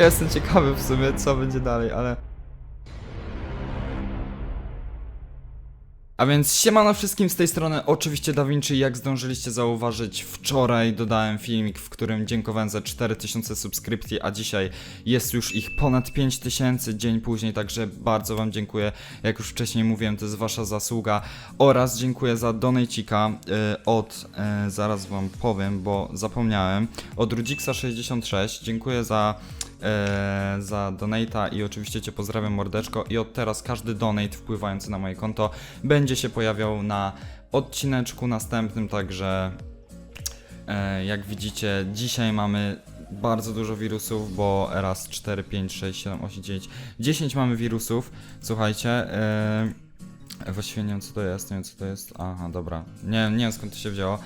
Ja jestem ciekawy w sumie, co będzie dalej, ale... A więc siemano wszystkim z tej strony, oczywiście Da Vinci, jak zdążyliście zauważyć, wczoraj dodałem filmik, w którym dziękowałem za 4000 subskrypcji, a dzisiaj jest już ich ponad 5000 dzień później, także bardzo wam dziękuję, jak już wcześniej mówiłem, to jest wasza zasługa. Oraz dziękuję za donejcika y, od, y, zaraz wam powiem, bo zapomniałem, od Rudzixa66, dziękuję za e, za donata i oczywiście Cię pozdrawiam mordeczko. I od teraz każdy donate wpływający na moje konto będzie się pojawiał na odcineczku następnym, także e, jak widzicie dzisiaj mamy bardzo dużo wirusów, bo raz 4, 5, 6, 7, 8, 9, 10 mamy wirusów, słuchajcie, e, właściwie nie wiem co to jest, nie wiem co to jest, aha dobra, nie, nie wiem skąd to się wzięło,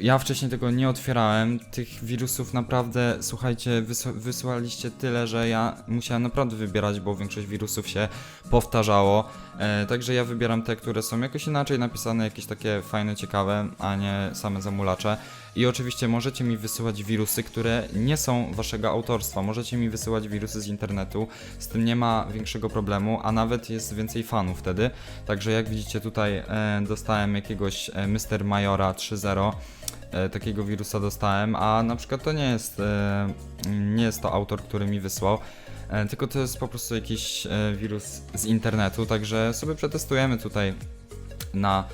ja wcześniej tego nie otwierałem. Tych wirusów naprawdę, słuchajcie, wysła- wysłaliście tyle, że ja musiałem naprawdę wybierać, bo większość wirusów się powtarzało. E, także ja wybieram te, które są jakoś inaczej napisane, jakieś takie fajne, ciekawe, a nie same zamulacze. I oczywiście możecie mi wysyłać wirusy, które nie są waszego autorstwa. Możecie mi wysyłać wirusy z internetu. Z tym nie ma większego problemu, a nawet jest więcej fanów wtedy. Także jak widzicie tutaj e, dostałem jakiegoś e, Mr. Majora 3.0 e, takiego wirusa dostałem, a na przykład to nie jest e, nie jest to autor, który mi wysłał. Tylko to jest po prostu jakiś wirus z internetu, także sobie przetestujemy tutaj na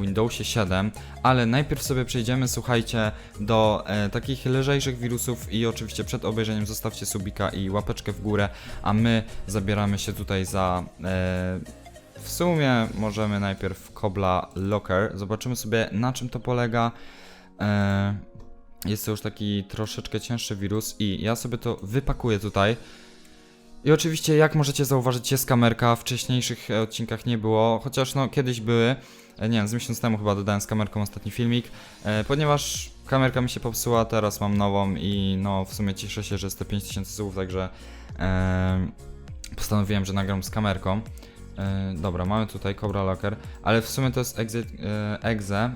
Windowsie 7, ale najpierw sobie przejdziemy, słuchajcie, do e, takich lżejszych wirusów i oczywiście przed obejrzeniem zostawcie subika i łapeczkę w górę, a my zabieramy się tutaj za e, w sumie możemy najpierw Kobla Locker. Zobaczymy sobie na czym to polega. E, jest to już taki troszeczkę cięższy wirus i ja sobie to wypakuję tutaj. I oczywiście, jak możecie zauważyć, jest kamerka. W wcześniejszych e, odcinkach nie było, chociaż no kiedyś były. E, Nie wiem, z miesiąc temu chyba dodałem z kamerką ostatni filmik, e, ponieważ kamerka mi się popsuła, teraz mam nową i no w sumie cieszę się, że jest te 5000 słów, także postanowiłem, że nagram z kamerką. Dobra, mamy tutaj Cobra Locker, ale w sumie to jest exe, exe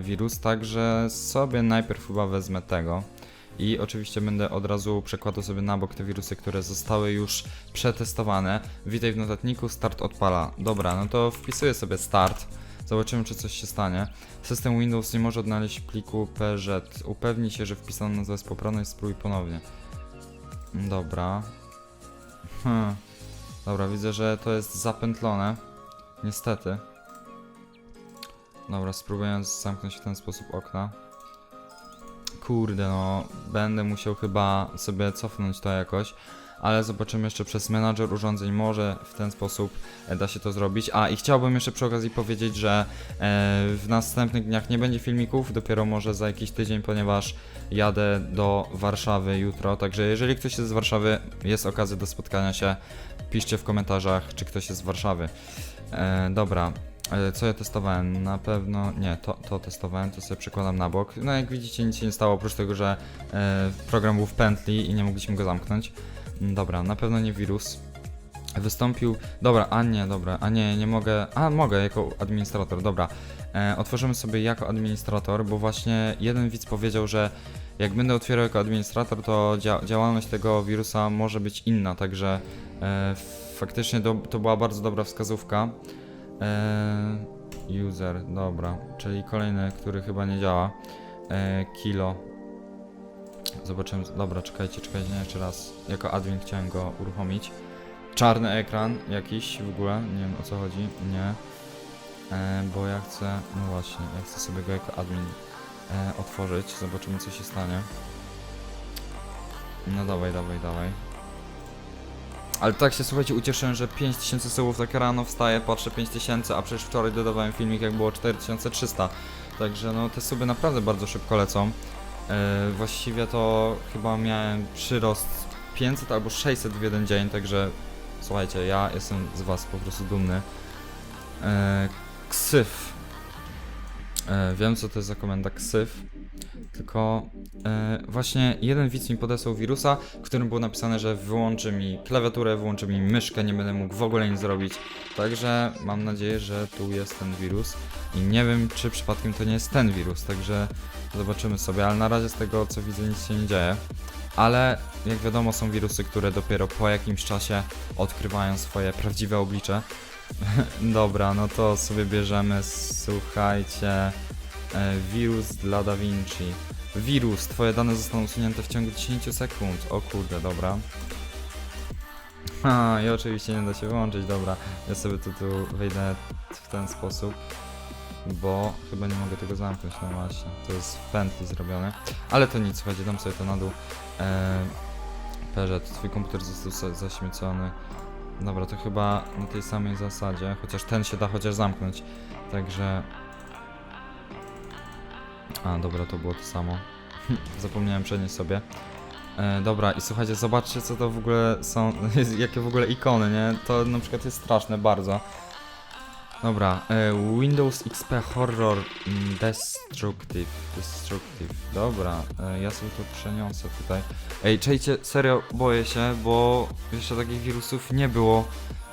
wirus, także sobie najpierw chyba wezmę tego. I oczywiście będę od razu przekładał sobie na bok te wirusy, które zostały już przetestowane. Witaj w notatniku, start odpala. Dobra, no to wpisuję sobie start. Zobaczymy, czy coś się stanie. System Windows nie może odnaleźć pliku PZ. Upewnij się, że wpisana nazwa jest poprawna i spróbuj ponownie. Dobra. Hmm. Dobra, widzę, że to jest zapętlone. Niestety. Dobra, spróbuję zamknąć w ten sposób okna. Kurde, no, będę musiał chyba sobie cofnąć to jakoś, ale zobaczymy jeszcze przez menadżer urządzeń, może w ten sposób e, da się to zrobić. A i chciałbym jeszcze przy okazji powiedzieć, że e, w następnych dniach nie będzie filmików, dopiero może za jakiś tydzień, ponieważ jadę do Warszawy jutro, także jeżeli ktoś jest z Warszawy, jest okazja do spotkania się, piszcie w komentarzach, czy ktoś jest z Warszawy. E, dobra, Co ja testowałem? Na pewno. Nie, to, to testowałem, to sobie przekładam na bok. No jak widzicie, nic się nie stało, oprócz tego, że e, program był w pętli i nie mogliśmy go zamknąć. Mm, Dobra, na pewno nie wirus. Wystąpił. Dobra, a nie, dobra, a nie, nie mogę. A mogę jako administrator, dobra. E, otworzymy sobie jako administrator, bo właśnie jeden widz powiedział, że jak będę otwierał jako administrator, to dzia działalność tego wirusa może być inna, także e, faktycznie to była bardzo dobra wskazówka. Eee, user, dobra, czyli kolejny, który chyba nie działa. Eee, kilo. Zobaczymy, dobra, czekajcie, czekajcie, jeszcze raz. Jako admin chciałem go uruchomić. Czarny ekran jakiś w ogóle, nie wiem o co chodzi, nie. Eee, bo ja chcę, no właśnie, ja chcę sobie go jako admin e, otworzyć, zobaczymy co się stanie. No dawaj, dawaj, dawaj. Ale tak się słuchajcie ucieszyłem, że 5000 subów tak rano wstaję, patrzę 5000, a przecież wczoraj dodawałem filmik jak było 4300. Także no te suby naprawdę bardzo szybko lecą. Yy, właściwie to chyba miałem przyrost 500 albo 600 w jeden dzień, także słuchajcie, ja jestem z was po prostu dumny. Yy, ksyf. E, wiem, co to jest za komenda ksyw, tylko e, właśnie jeden widz mi podesłał wirusa, w którym było napisane, że wyłączy mi klawiaturę, wyłączy mi myszkę, nie będę mógł w ogóle nic zrobić. Także mam nadzieję, że tu jest ten wirus i nie wiem, czy przypadkiem to nie jest ten wirus, także zobaczymy sobie, ale na razie z tego, co widzę, nic się nie dzieje. Ale jak wiadomo, są wirusy, które dopiero po jakimś czasie odkrywają swoje prawdziwe oblicze. Dobra, no to sobie bierzemy, słuchajcie, e, wirus dla Da Vinci. Wirus, twoje dane zostaną usunięte w ciągu 10 sekund. O kurde, dobra. A, i oczywiście nie da się wyłączyć, dobra. Ja sobie tu, tu wejdę w ten sposób, bo chyba nie mogę tego zamknąć, no właśnie. To jest w pętli zrobione. Ale to nic, słuchajcie, dam sobie to na dół. Eee, Perzet, twój komputer został za- zaśmiecony. Dobra, to chyba na tej samej zasadzie, chociaż ten się da chociaż zamknąć. Także... A, dobra, to było to samo. Zapomniałem przenieść sobie. E, dobra, i słuchajcie, zobaczcie co to w ogóle są, jakie w ogóle ikony, nie? To na przykład jest straszne bardzo. Dobra, e, Windows XP Horror Destructive, Destructive, dobra, e, ja sobie to przeniosę tutaj. Ej, czejcie, serio, boję się, bo jeszcze takich wirusów nie było,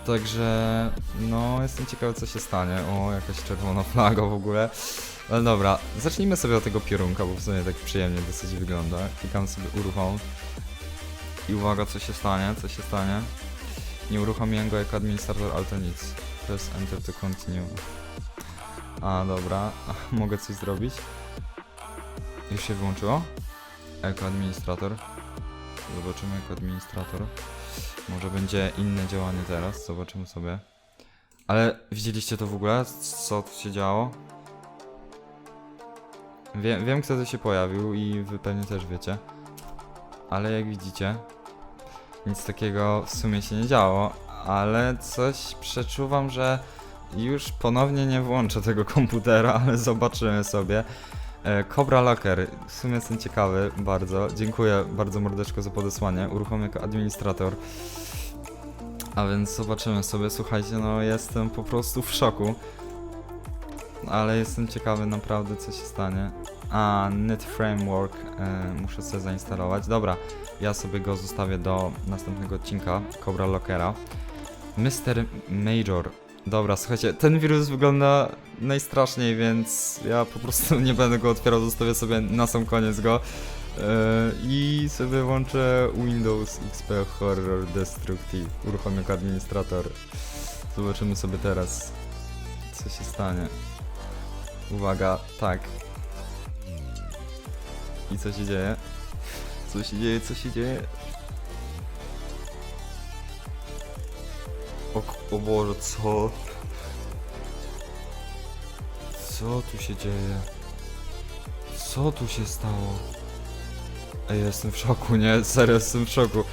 także no, jestem ciekawy co się stanie. O, jakaś czerwona flaga w ogóle. Ale dobra, zacznijmy sobie od tego piorunka, bo w sumie tak przyjemnie dosyć wygląda. Klikam sobie uruchom. I uwaga, co się stanie, co się stanie. Nie uruchomiłem go jako administrator, ale to nic. Press enter to continue. A, dobra. Mogę coś zrobić? Już się wyłączyło? Jako administrator. Zobaczymy jako administrator. Może będzie inne działanie teraz, zobaczymy sobie. Ale widzieliście to w ogóle? Co tu się działo? Wiem, wiem kto tu się pojawił i wy pewnie też wiecie. Ale jak widzicie, nic takiego w sumie się nie działo, ale coś przeczuwam, że już ponownie nie włączę tego komputera, ale zobaczymy sobie. E, Cobra Locker, w sumie jestem ciekawy bardzo. Dziękuję bardzo mordeczko za podesłanie. Uruchom jako administrator. A więc zobaczymy sobie, słuchajcie, no jestem po prostu w szoku. Ale jestem ciekawy naprawdę co się stanie. A, Net Framework e, muszę sobie zainstalować. Dobra, ja sobie go zostawię do następnego odcinka Cobra Lockera. Mr. Major. Dobra, słuchajcie, ten wirus wygląda najstraszniej, więc ja po prostu nie będę go otwierał, zostawię sobie na sam koniec go. E, I sobie włączę Windows XP Horror Destructive. Uruchomię jako administrator. Zobaczymy sobie teraz, co się stanie. Uwaga, tak. I co się dzieje? Co się dzieje, co się dzieje? O, o Boże, co? Co tu się dzieje? Co tu się stało? Ej, jestem w szoku, nie? Serio, jestem w szoku.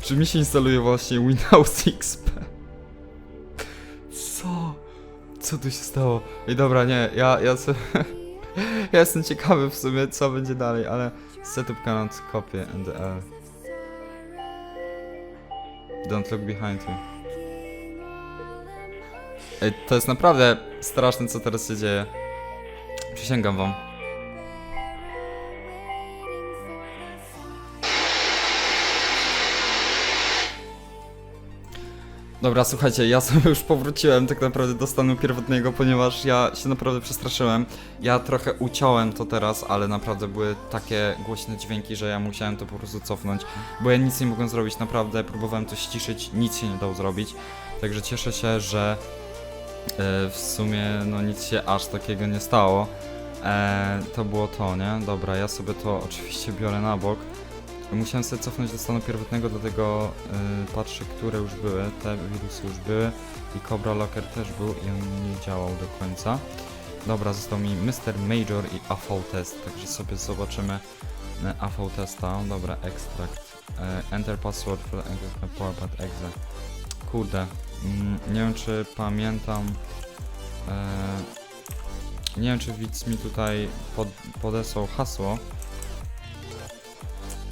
Czy mi się instaluje właśnie Windows XP? Co? Co tu się stało? Ej, dobra, nie, ja, ja sobie... ja jestem ciekawy w sumie, co będzie dalej, ale... Setup cannot copy NDL. Don't look behind you. Ej, to jest naprawdę straszne, co teraz się dzieje. Przysięgam wam. Dobra, słuchajcie, ja sobie już powróciłem tak naprawdę do stanu pierwotnego, ponieważ ja się naprawdę przestraszyłem. Ja trochę uciąłem to teraz, ale naprawdę były takie głośne dźwięki, że ja musiałem to po prostu cofnąć, bo ja nic nie mogłem zrobić, naprawdę próbowałem to ściszyć, nic się nie dało zrobić. Także cieszę się, że w sumie no nic się aż takiego nie stało. E, to było to, nie? Dobra, ja sobie to oczywiście biorę na bok. Musiałem sobie cofnąć do stanu pierwotnego, dlatego y, patrzę, które już były. Te wirusy już były i Cobra Locker też był i on nie działał do końca. Dobra, został mi Mr. Major i AV Test, także sobie zobaczymy e, AV Testa. Dobra, extract. E, enter password for PowerPad exe. Kurde, mm, nie wiem czy pamiętam. E, nie wiem czy widz mi tutaj pod, podesłał hasło.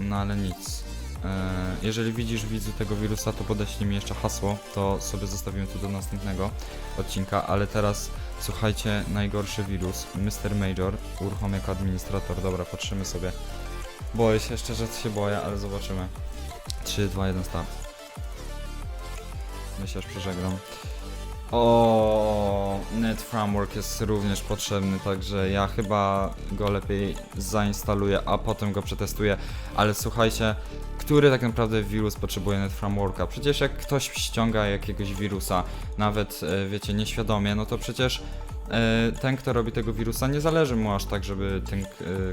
No ale nic. E, Jeżeli widzisz widzu tego wirusa, to podeślij mi jeszcze hasło, to sobie zostawimy to do następnego odcinka, ale teraz Słuchajcie, najgorszy wirus, Mr. Major, uruchom jako administrator, dobra, patrzymy sobie. Boję się, szczerze się boję, ale zobaczymy. 3, 2, 1, start. Myślę, że przeżegnam. O, Net Framework jest również potrzebny, także ja chyba go lepiej zainstaluję, a potem go przetestuję. Ale słuchajcie, który tak naprawdę wirus potrzebuje Net Frameworka? Przecież jak ktoś ściąga jakiegoś wirusa, nawet e, wiecie, nieświadomie, no to przecież ten, kto robi tego wirusa, nie zależy mu aż tak, żeby ten e,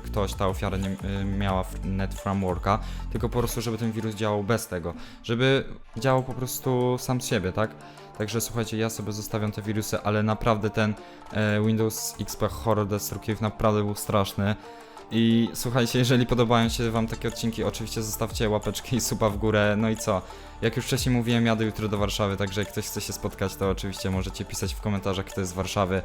ktoś, ta ofiara nie e, miała Net Frameworka, tylko po prostu, żeby ten wirus działał bez tego, żeby działał po prostu sam z siebie, tak? Także słuchajcie, ja sobie zostawiam te wirusy, ale naprawdę ten e, Windows XP Horror Destructive naprawdę był straszny. I słuchajcie, jeżeli podobają się Wam takie odcinki, oczywiście zostawcie łapeczki i suba w górę. No i co? Jak już wcześniej mówiłem, jadę jutro do Warszawy, także jak ktoś chce się spotkać, to oczywiście możecie pisać w komentarzach, kto jest z Warszawy.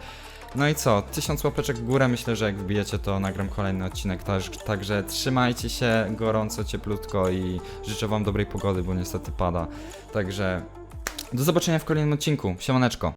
No i co? Tysiąc łapeczek w górę, myślę, że jak wbijecie, to nagram kolejny odcinek. Także trzymajcie się gorąco, cieplutko i życzę Wam dobrej pogody, bo niestety pada. Także do zobaczenia w kolejnym odcinku. Siemaneczko.